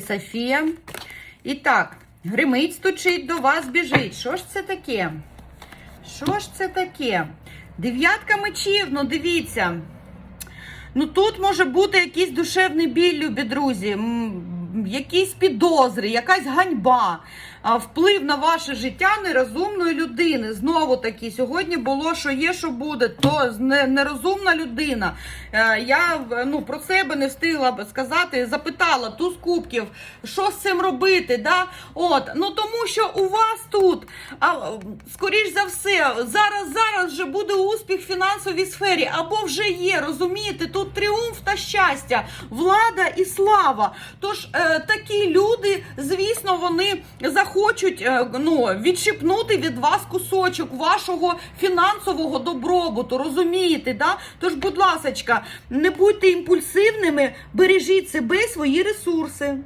Софія. І так, гримить, стучить, до вас біжить. Що ж це таке? Що ж це таке? Дев'ятка мечів, ну дивіться. Ну тут може бути якийсь душевний біль, любі друзі, якісь підозри, якась ганьба, вплив на ваше життя нерозумної людини. Знову таки, сьогодні було, що є, що буде, то нерозумна людина. Е, Я ну, про себе не встигла сказати, запитала туз кубків, що з цим робити. Да? От, ну тому що у вас тут, а, скоріш за все, зараз, зараз вже буде успіх в фінансовій сфері, або вже є, розумієте, тут тріумф та щастя, влада і слава. Тож е, такі люди, звісно, вони захочуть е, ну, відщипнути від вас кусочок вашого фінансового добробуту, розумієте? Да? Тож, будь ласочка, не будьте імпульсивними, бережіть себе і свої ресурси.